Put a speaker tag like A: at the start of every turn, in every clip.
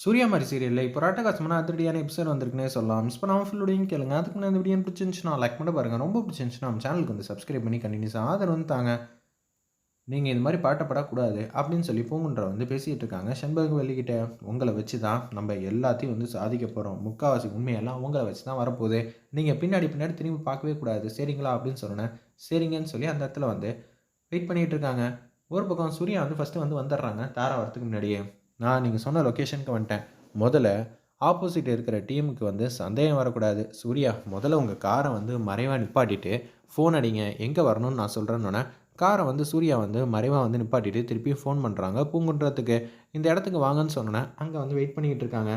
A: சூர்யா மாதிரி சீரியலில் இப்போ ராட்டகாசமான அதிரடியான எபிசோட் வந்திருக்குனே சொல்லலாம். மிஸ் பண்ணாமல் ஃபுல்லோடையும் கேளுங்க. அதுக்கு முன்னாடி இந்த வீடியோ பிடிச்சிருந்துச்சுன்னா லைக் பண்ண பாருங்கள் ரொம்ப பிடிச்சிருந்துச்சுன்னா நம்ம சேனலுக்கு வந்து சப்ஸ்கிரைப் பண்ணி கண்டினியூஸாக ஆதரவு வந்து தாங்க. நீங்கள் இந்த மாதிரி பாட்டப்படக்கூடாது அப்படின்னு சொல்லி பூங்குன்ற வந்து பேசிகிட்டு இருக்காங்க. செண்பக வெள்ளிக்கிட்ட உங்களை வச்சு தான் நம்ம எல்லாத்தையும் வந்து சாதிக்க போகிறோம் முக்கால்வாசி உண்மையெல்லாம் உங்களை வச்சு தான் வரப்போகுது. நீங்கள் பின்னாடி பின்னாடி திரும்பி பார்க்கவே கூடாது. சரிங்களா அப்படின்னு சொன்னேன் சரிங்கன்னு சொல்லி அந்த இடத்துல வந்து வெயிட் பண்ணிகிட்டு இருக்காங்க. ஒரு பக்கம் சூர்யா வந்து ஃபஸ்ட்டு வந்து வந்துடுறாங்க. தாரா வரத்துக்கு முன்னாடியே. நான் நீங்கள் சொன்ன லொக்கேஷனுக்கு வந்துட்டேன். முதல்ல ஆப்போசிட் இருக்கிற டீமுக்கு வந்து சந்தேகம் வரக்கூடாது. சூர்யா முதல்ல உங்கள் காரை வந்து மறைவாக நிப்பாட்டிட்டு ஃபோன் அடிங்க. எங்கே வரணும்னு நான் சொல்கிறேன்னொன்னே காரை வந்து சூர்யா வந்து மறைவாக வந்து நிப்பாட்டிட்டு திருப்பியும் ஃபோன் பண்ணுறாங்க பூங்குன்றத்துக்கு. இந்த இடத்துக்கு வாங்கன்னு சொன்னோன்னே அங்கே வந்து வெயிட் பண்ணிக்கிட்டு இருக்காங்க.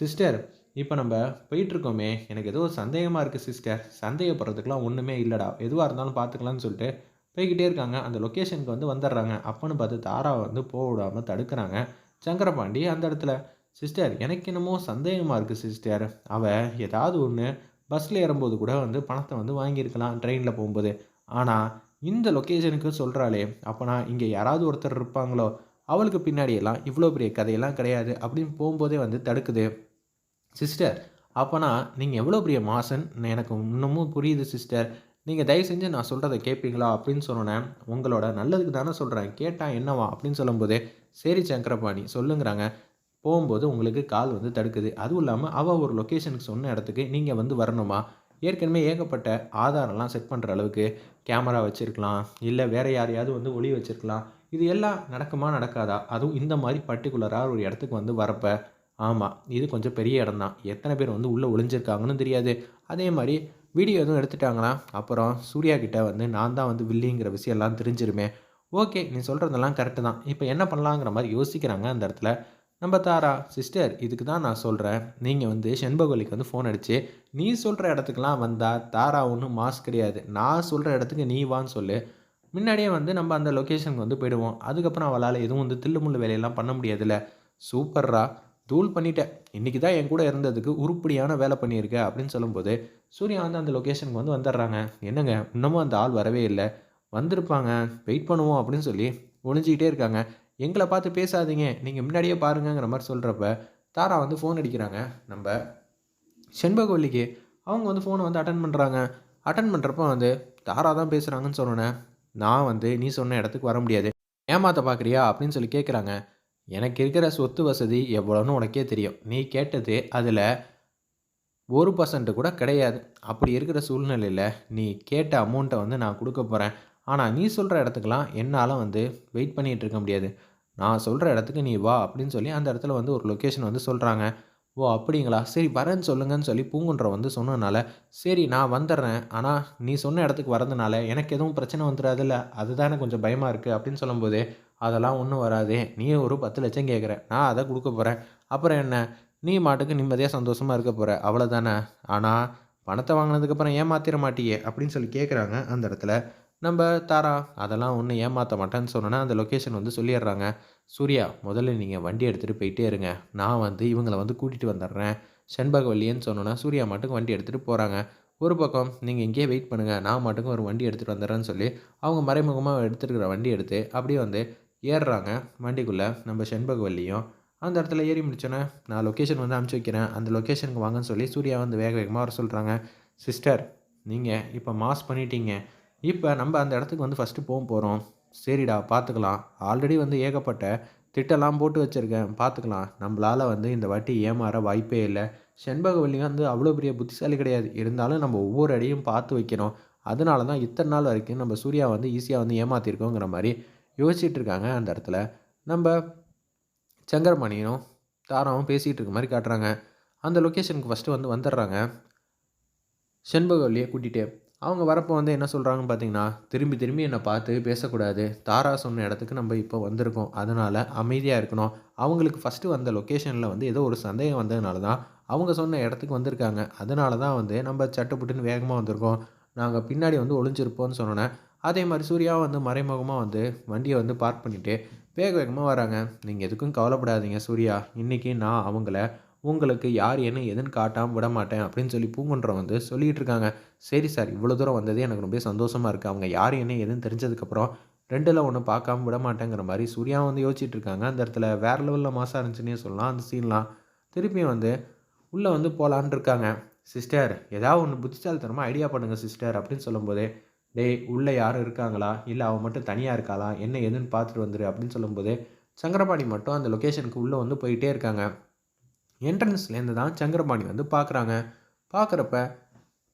A: சிஸ்டர் இப்போ நம்ம போயிட்டுருக்கோமே. எனக்கு ஏதோ சந்தேகமாக இருக்குது சிஸ்டர் சந்தேகப்படுறதுக்கெலாம் ஒன்றுமே இல்லைடா. எதுவாக இருந்தாலும் பார்த்துக்கலான்னு சொல்லிட்டு போய்கிட்டே இருக்காங்க. அந்த லொக்கேஷனுக்கு வந்து வந்துடுறாங்க. அப்போன்னு பார்த்து தாராவை வந்து போக விடாமல் தடுக்கிறாங்க. சங்கரபாண்டி அந்த இடத்துல சிஸ்டர் எனக்கு என்னமோ சந்தேகமாக இருக்குது சிஸ்டர். அவள் ஏதாவது ஒன்று பஸ்ஸில் ஏறும்போது கூட வந்து பணத்தை வந்து வாங்கியிருக்கலாம் ட்ரெயினில் போகும்போது. ஆனால் இந்த லொக்கேஷனுக்கு சொல்கிறாளே அப்போனா இங்கே யாராவது ஒருத்தர் இருப்பாங்களோ அவளுக்கு பின்னாடியெல்லாம் இவ்வளோ பெரிய கதையெல்லாம் கிடையாது அப்படின்னு போகும்போதே வந்து தடுக்குது. சிஸ்டர் அப்போனா நீங்கள் எவ்வளோ பெரிய மாசன்? எனக்கு இன்னமும் புரியுது சிஸ்டர். நீங்கள் தயவு செஞ்சு நான் சொல்கிறத கேட்பீங்களா அப்படின்னு சொன்னேன் உங்களோட நல்லதுக்கு தானே சொல்கிறேன் கேட்டால் என்னவா அப்படின்னு சொல்லும்போது சரி சங்கரபாணி சொல்லுங்கிறாங்க. போகும்போது உங்களுக்கு கால் வந்து தடுக்குது. அதுவும் இல்லாமல் அவள் ஒரு லொக்கேஷனுக்கு சொன்ன இடத்துக்கு நீங்கள் வந்து வரணுமா? ஏற்கனவே ஏகப்பட்ட ஆதாரம்லாம் செட் பண்ணுற அளவுக்கு கேமரா வச்சுருக்கலாம். இல்லை வேறு யாரையாவது வந்து ஒளி வச்சுருக்கலாம். இது எல்லாம் நடக்குமா நடக்காதா? அதுவும் இந்த மாதிரி பர்டிகுலராக ஒரு இடத்துக்கு வந்து வரப்போ. ஆமாம் இது கொஞ்சம் பெரிய இடம் தான் எத்தனை பேர் வந்து உள்ளே ஒளிஞ்சிருக்காங்கன்னு தெரியாது. அதே மாதிரி வீடியோ எதுவும் எடுத்துட்டாங்கன்னா அப்புறம் சூர்யா கிட்டே வந்து நான் தான் வந்து வில்லிங்கிற விஷயம் எல்லாம் தெரிஞ்சிருமே. ஓகே நீ சொல்கிறதெல்லாம் கரெக்டு தான். இப்போ என்ன பண்ணலாங்கிற மாதிரி யோசிக்கிறாங்க அந்த இடத்துல. நம்ம தாரா சிஸ்டர் இதுக்கு தான் நான் சொல்கிறேன் நீங்கள் வந்து செண்பகோலிக்கு வந்து ஃபோன் அடித்து நீ சொல்கிற இடத்துக்குலாம் வந்தால் தாரா ஒன்றும் மாஸ் கிடையாது. நான் சொல்கிற இடத்துக்கு நீ வான்னு சொல்லு. முன்னாடியே வந்து நம்ம அந்த லொக்கேஷனுக்கு வந்து போயிடுவோம். அதுக்கப்புறம் அவளால் எதுவும் வந்து தில்லுமுள்ளு வேலையெல்லாம் பண்ண முடியாதுல்ல. சூப்பர்ரா. தூள் பண்ணிட்டேன். இன்றைக்கி தான் என் கூட இருந்ததுக்கு உருப்படியான வேலை பண்ணியிருக்க அப்படின்னு சொல்லும்போது சூர்யா வந்து அந்த லொக்கேஷனுக்கு வந்து வந்துடுறாங்க. என்னங்க இன்னமும் அந்த ஆள் வரவே இல்லை. வந்திருப்பாங்க வெயிட் பண்ணுவோம் அப்படின்னு சொல்லி ஒழிஞ்சிக்கிட்டே இருக்காங்க. எங்களை பார்த்து பேசாதீங்க நீங்கள் முன்னாடியே பாருங்கிற மாதிரி சொல்கிறப்ப தாரா வந்து ஃபோன் அடிக்கிறாங்க. நம்ம செண்பகவல்லிக்கு அவங்க வந்து ஃபோனை வந்து அட்டன் பண்ணுறாங்க அட்டன் பண்ணுறப்ப வந்து தாரா தான் பேசுகிறாங்கன்னு சொன்னோன்னே நான் வந்து நீ சொன்ன இடத்துக்கு வர முடியாது. ஏமாத்த பார்க்குறியா அப்படின்னு சொல்லி கேட்குறாங்க எனக்கு இருக்கிற சொத்து வசதி எவ்வளோன்னு உனக்கே தெரியும். நீ கேட்டது அதில் ஒரு பர்சன்ட் கூட கிடையாது. அப்படி இருக்கிற சூழ்நிலையில் நீ கேட்ட அமௌண்ட்டை வந்து நான் கொடுக்க போகிறேன் ஆனால் நீ சொல்கிற இடத்துக்கெலாம் என்னால் வந்து வெயிட் பண்ணிகிட்டு இருக்க முடியாது. நான் சொல்கிற இடத்துக்கு நீ வா அப்படின்னு சொல்லி அந்த இடத்துல வந்து ஒரு லொக்கேஷன் வந்து சொல்கிறாங்க ஓ அப்படிங்களா? சரி வரேன்னு சொல்லுங்கன்னு சொல்லி பூங்குன்ற வந்து சொன்னதுனால சரி நான் வந்துடுறேன். ஆனால் நீ சொன்ன இடத்துக்கு வரதுனால எனக்கு எதுவும் பிரச்சனை வந்துடாதுல்ல? அதுதானே கொஞ்சம் பயமாக இருக்குது அப்படின்னு சொல்லும்போது அதெல்லாம் ஒன்றும் வராது. நீ ஒரு பத்து லட்சம் கேட்குற நான் அதை கொடுக்க போகிறேன் அப்புறம் என்ன? நீ மாட்டுக்கு நிம்மதியாக சந்தோஷமாக இருக்க போகிற அவ்வளோதானே ஆனால் பணத்தை வாங்கினதுக்கப்புறம் ஏமாத்திர மாட்டியே அப்படின்னு சொல்லி கேட்குறாங்க அந்த இடத்துல. நம்ம தாரா அதெல்லாம் ஒன்றும் ஏமாற்ற மாட்டேன்னு சொன்னோன்னா அந்த லொக்கேஷன் வந்து சொல்லிடுறாங்க. சூர்யா முதல்ல நீங்கள் வண்டி எடுத்துகிட்டு போயிட்டே இருங்க. நான் வந்து இவங்களை வந்து கூட்டிகிட்டு வந்துடுறேன். செண்பகவல்லின்னு சொன்னோன்னா சூர்யா மாட்டுக்கு வண்டி எடுத்துகிட்டு போகிறாங்க ஒரு பக்கம் நீங்கள் இங்கேயே வெயிட் பண்ணுங்கள் நான் மாட்டுக்கும் ஒரு வண்டி எடுத்துகிட்டு வந்துடுறேன்னு சொல்லி அவங்க மறைமுகமாக எடுத்துருக்கிற வண்டி எடுத்து அப்படியே வந்து ஏறுறாங்க. வண்டிக்குள்ளே நம்ம செண்பகவல்லியும் அந்த இடத்துல ஏறி முடிச்சோன்னே நான் லொக்கேஷன் வந்து அனுப்பிச்சி வைக்கிறேன். அந்த லொக்கேஷனுக்கு வாங்கன்னு சொல்லி சூர்யா வந்து வேக வேகமாக வர சொல்கிறாங்க சிஸ்டர் நீங்கள் இப்போ மாஸ் பண்ணிட்டீங்க. இப்போ நம்ம அந்த இடத்துக்கு வந்து ஃபஸ்ட்டு போக போகிறோம் சரிடா பார்த்துக்கலாம் ஆல்ரெடி வந்து ஏகப்பட்ட திட்டெல்லாம் போட்டு வச்சுருக்கேன். பார்த்துக்கலாம் நம்மளால் வந்து இந்த வாட்டி ஏமாற வாய்ப்பே இல்லை. செண்பகவல்லி வந்து அவ்வளோ பெரிய புத்திசாலி கிடையாது. இருந்தாலும் நம்ம ஒவ்வொரு அடியும் பார்த்து வைக்கிறோம் அதனால தான் இத்தனை நாள் வரைக்கும் நம்ம சூர்யா வந்து ஈஸியாக வந்து ஏமாற்றிருக்கோங்கிற மாதிரி யோசிச்சுட்டு இருக்காங்க அந்த இடத்துல. நம்ம சங்கரமணியும் தாராவும் பேசிகிட்டு இருக்க மாதிரி காட்டுறாங்க. அந்த லொக்கேஷனுக்கு ஃபஸ்ட்டு வந்து வந்துடுறாங்க. செண்பகவல்லியை கூட்டிகிட்டு அவங்க வரப்போ வந்து என்ன சொல்கிறாங்கன்னு பார்த்தீங்கன்னா திரும்பி திரும்பி என்னை பார்த்து பேசக்கூடாது. தாரா சொன்ன இடத்துக்கு நம்ம இப்போ வந்திருக்கோம். அதனால் அமைதியாக இருக்கணும். அவங்களுக்கு ஃபஸ்ட்டு வந்த லொக்கேஷனில் வந்து ஏதோ ஒரு சந்தேகம் வந்ததுனால தான் அவங்க சொன்ன இடத்துக்கு வந்திருக்காங்க. அதனால தான் வந்து நம்ம சட்டுப்புட்டுன்னு வேகமாக வந்திருக்கோம். நாங்கள் பின்னாடி வந்து ஒளிஞ்சிருப்போம்னு சொன்னோன்னே அதே மாதிரி சூர்யா வந்து மறைமுகமாக வந்து வண்டியை வந்து பார்க் பண்ணிவிட்டு வேக வேகமாக வராங்க. நீங்கள் எதுக்கும் கவலைப்படாதீங்க சூர்யா. இன்றைக்கி நான் அவங்கள உங்களுக்கு யார் என்ன எதுன்னு காட்டாமல் விட மாட்டேன் அப்படின்னு சொல்லி பூங்குன்றம் வந்து சொல்லிகிட்டு இருக்காங்க. சரி சார் இவ்வளோ தூரம் வந்ததே எனக்கு ரொம்ப சந்தோஷமாக இருக்குது அவங்க யார் என்ன எதுன்னு தெரிஞ்சதுக்கப்புறம் ரெண்டில் ஒன்று பார்க்காம விட மாட்டேங்கிற மாதிரி சூர்யா வந்து யோசிச்சுட்டு இருக்காங்க. அந்த இடத்துல வேறு லெவலில் மாசாக இருந்துச்சுன்னே சொல்லலாம். அந்த சீன்லாம் திருப்பியும் வந்து உள்ளே வந்து போகலான் இருக்காங்க. சிஸ்டர் ஏதாவது ஒன்று புத்திசாலித்தனமாக ஐடியா பண்ணுங்கள் சிஸ்டர் அப்படின்னு சொல்லும்போதே டேய் உள்ளே யாரும் இருக்காங்களா? இல்லை அவன் மட்டும் தனியாக இருக்காளா? என்ன ஏதுன்னு பார்த்துட்டு வந்துரு அப்படின்னு சொல்லும்போது சங்கரபாணி மட்டும் அந்த லொக்கேஷனுக்கு உள்ளே வந்து போயிட்டே இருக்காங்க. என்ட்ரன்ஸ்லேருந்து தான் சங்கரபாணி வந்து பார்க்குறாங்க பார்க்குறப்ப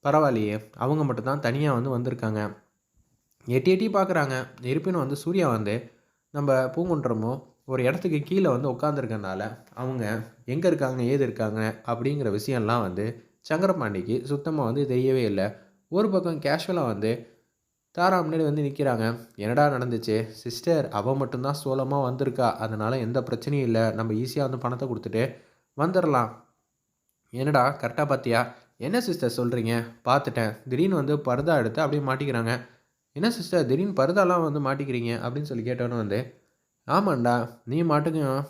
A: பரவாயில்லையே அவங்க மட்டும் தான் தனியாக வந்து வந்திருக்காங்க. எட்டி எட்டி பார்க்குறாங்க இருப்பினும் வந்து சூர்யா வந்து நம்ம பூங்குன்றமோ ஒரு இடத்துக்கு கீழே வந்து உட்காந்துருக்கனால அவங்க எங்கே இருக்காங்க ஏது இருக்காங்க அப்படிங்கிற விஷயம்லாம் வந்து சங்கரபாண்டிக்கு சுத்தமாக வந்து தெரியவே இல்லை. ஒரு பக்கம் கேஷுவலாக வந்து தாரா முன்னாடி வந்து நிற்கிறாங்க என்னடா நடந்துச்சு? சிஸ்டர் அவள் மட்டும்தான் சோளமாக வந்திருக்கா. அதனால் எந்த பிரச்சனையும் இல்லை. நம்ம ஈஸியாக வந்து பணத்தை கொடுத்துட்டு வந்துடலாம் என்னடா கரெக்டாக பார்த்தியா என்ன சிஸ்டர் சொல்கிறீங்க பார்த்துட்டேன் திடீர்னு வந்து பர்தா எடுத்து அப்படியே மாட்டிக்கிறாங்க. என்ன சிஸ்டர் திடீர்னு பர்தாலாம் வந்து மாட்டிக்கிறீங்க அப்படின்னு சொல்லி கேட்டோன்னு வந்து ஆமாண்டா நீ மாட்டுக்கும்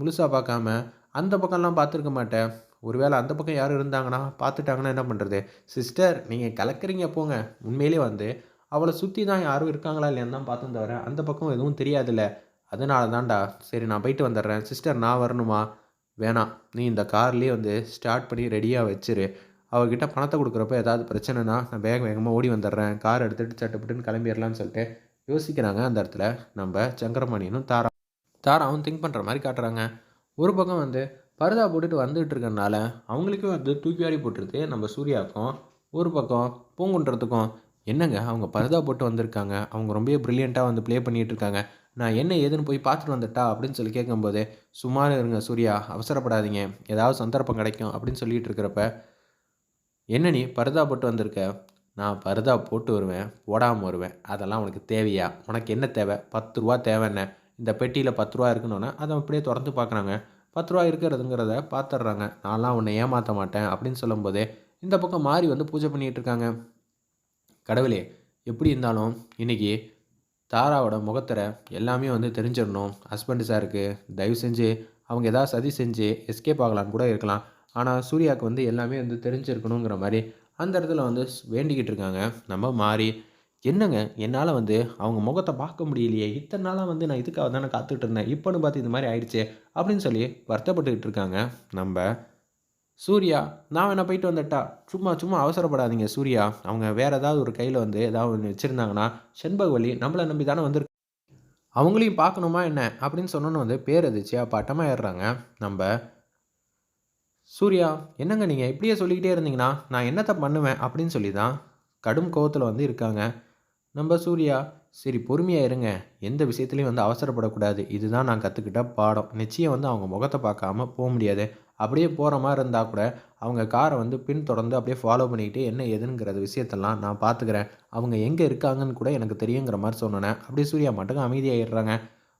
A: முழுசாக பார்க்காம அந்த பக்கம்லாம் பார்த்துருக்க மாட்டேன் ஒருவேளை அந்த பக்கம் யாரும் இருந்தாங்கன்னா பார்த்துட்டாங்கன்னா என்ன பண்ணுறது சிஸ்டர் நீங்கள் கலக்கிறீங்க போங்க. உண்மையிலே வந்து அவளை சுற்றி தான் யாரும் இருக்காங்களா இல்லையான்னு தான் பார்த்தேன் தவிர அந்த பக்கம் எதுவும் தெரியாதுல்ல. அதனால தான்டா. சரி நான் போயிட்டு வந்துடுறேன். சிஸ்டர் நான் வரணுமா? வேணாம். நீ இந்த கார்லேயே வந்து ஸ்டார்ட் பண்ணி ரெடியாக வச்சிரு. அவகிட்ட பணத்தை கொடுக்குறப்ப ஏதாவது பிரச்சனைனா நான் வேக வேகமாக ஓடி வந்துடுறேன். கார் எடுத்துகிட்டு சட்டுப்பட்டுன்னு கிளம்பிடலான்னு சொல்லிட்டு யோசிக்கிறாங்க. அந்த இடத்துல நம்ம சங்கரமணியனும் தாரா தாராவும் திங்க் பண்ணுற மாதிரி காட்டுறாங்க. ஒரு பக்கம் வந்து பருதா போட்டுட்டு வந்துகிட்டு இருக்கறனால அவங்களுக்கும் வந்து தூக்கி வாரி போட்டுருது நம்ம சூர்யாவுக்கும். ஒரு பக்கம் பூங்குன்றதுக்கும் என்னங்க அவங்க பரதா போட்டு வந்திருக்காங்க. அவங்க ரொம்பவே ப்ரில்லியண்ட்டாக வந்து ப்ளே பண்ணிகிட்டு இருக்காங்க நான் என்ன ஏதுன்னு போய் பார்த்துட்டு வந்துட்டா அப்படின்னு சொல்லி கேட்கும்போது சும்மா இருங்க சூர்யா அவசரப்படாதீங்க. ஏதாவது சந்தர்ப்பம் கிடைக்கும் அப்படின்னு சொல்லிட்டு இருக்கிறப்ப என்ன நீ பரதா போட்டு வந்திருக்க? நான் பரதா போட்டு வருவேன் போடாமல் வருவேன். அதெல்லாம் உனக்கு தேவையா? உனக்கு என்ன தேவை? பத்து ரூபா என்ன? இந்த பெட்டியில் பத்து ரூபா இருக்கணுன்னா அதை அப்படியே திறந்து பார்க்குறாங்க. பத்து ரூபா இருக்கிறதுங்கிறத பார்த்துட்றாங்க. நான்லாம் உன்னை ஏமாற்ற மாட்டேன் அப்படின்னு சொல்லும்போதே இந்த பக்கம் மாறி வந்து பூஜை பண்ணிகிட்டு இருக்காங்க கடவுளே எப்படி இருந்தாலும் இன்றைக்கி தாராவோட முகத்தர எல்லாமே வந்து தெரிஞ்சிடணும். ஹஸ்பண்டு சாருக்கு தயவு செஞ்சு அவங்க ஏதாவது சதி செஞ்சு எஸ்கேப் ஆகலான்னு கூட இருக்கலாம். ஆனால் சூர்யாவுக்கு வந்து எல்லாமே வந்து தெரிஞ்சிருக்கணுங்கிற மாதிரி அந்த இடத்துல வந்து வேண்டிக்கிட்டு இருக்காங்க. நம்ம மாறி என்னங்க? என்னால் வந்து அவங்க முகத்தை பார்க்க முடியலையே. இத்தனை நாளாக வந்து நான் இதுக்காக தானே காத்துட்டு இருந்தேன். இப்போன்னு பார்த்து இது மாதிரி ஆயிடுச்சு அப்படின்னு சொல்லி வருத்தப்பட்டுக்கிட்டு இருக்காங்க. நம்ம சூர்யா நான் வேணா போயிட்டு வந்துட்டா. சும்மா சும்மா அவசரப்படாதீங்க சூர்யா. அவங்க வேறு ஏதாவது ஒரு கையில் வந்து ஏதாவது ஒன்று வச்சுருந்தாங்கன்னா செண்பகவல்லி நம்மளை நம்பி தானே வந்திருக்கு அவங்களையும் பார்க்கணுமா என்ன? அப்படின்னு சொன்னோன்னு வந்து பேர் அதிர்ச்சியாக பட்டமாக ஏறுறாங்க. நம்ம சூர்யா என்னங்க நீங்கள் இப்படியே சொல்லிக்கிட்டே இருந்தீங்கன்னா நான் என்னத்தை பண்ணுவேன் அப்படின்னு சொல்லி தான் கடும் கோவத்தில் வந்து இருக்காங்க. நம்ம சூர்யா சரி பொறுமையாக இருங்க. எந்த விஷயத்துலையும் வந்து அவசரப்படக்கூடாது. இதுதான் நான் கற்றுக்கிட்ட பாடம். நிச்சயம் வந்து அவங்க முகத்தை பார்க்காம போக முடியாது. அப்படியே போகிற மாதிரி இருந்தால் கூட அவங்க காரை வந்து பின் தொடர்ந்து அப்படியே ஃபாலோ பண்ணிக்கிட்டு என்ன ஏதுங்கிற விஷயத்தெல்லாம் நான் பார்த்துக்கிறேன் அவங்க எங்கே இருக்காங்கன்னு கூட எனக்கு தெரியுங்கிற மாதிரி சொன்னேன். அப்படியே சூர்யா மட்டும் அமைதியாகிடுறாங்க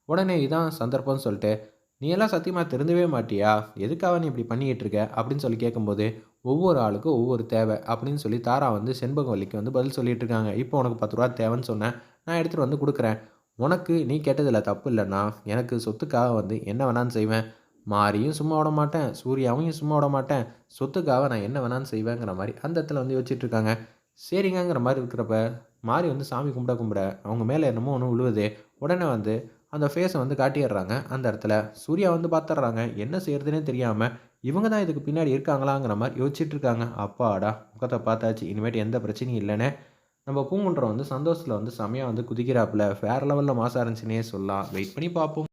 A: உடனே இதான் சந்தர்ப்பம்னு சொல்லிட்டு நீ எல்லாம் சத்தியமாக திருந்தவே மாட்டியா? எதுக்காக நீ இப்படி பண்ணிக்கிட்டு இருக்க? அப்படின்னு சொல்லி கேட்கும்போது ஒவ்வொரு ஆளுக்கும் ஒவ்வொரு தேவை அப்படின்னு சொல்லி தாரா வந்து செண்பகவல்லிக்கு வந்து பதில் சொல்லிட்டு இருக்காங்க. இப்போ உனக்கு பத்து ரூபா தேவைன்னு சொன்னேன். நான் எடுத்துகிட்டு வந்து கொடுக்குறேன். உனக்கு நீ கேட்டதில் தப்பு இல்லைன்னா எனக்கு சொத்துக்காக வந்து என்ன வேணான்னு செய்வேன். மாரியும் சும்மா விட மாட்டேன் சூர்யாவையும் சும்மா விட மாட்டேன் சொத்துக்காக நான் என்ன வேணாலும் செய்வேங்கிற மாதிரி அந்த இடத்துல வந்து யோசிச்சுட்டு இருக்காங்க. சரிங்கங்கிற மாதிரி இருக்கிறப்ப மாறி வந்து சாமி கும்பிட கும்பிட அவங்க மேலே என்னமோ ஒன்று விழுவுது உடனே வந்து அந்த ஃபேஸை வந்து காட்டிடுறாங்க. அந்த இடத்துல சூர்யா வந்து பார்த்துட்றாங்க என்ன செய்யறதுனே தெரியாமல் இவங்க தான் இதுக்கு பின்னாடி இருக்காங்களாங்கிற மாதிரி யோசிச்சுட்டு இருக்காங்க. அப்பாடா முகத்தை பார்த்தாச்சு. இனிமேட்டு எந்த பிரச்சனையும் இல்லைன்னு நம்ம பூங்குன்றம் வந்து சந்தோஷத்தில் வந்து செமையாக வந்து குதிக்கிறாப்புல. வேறு லெவலில் மாசாக இருந்துச்சுன்னே சொல்லலாம். வெயிட் பண்ணி பார்ப்போம்.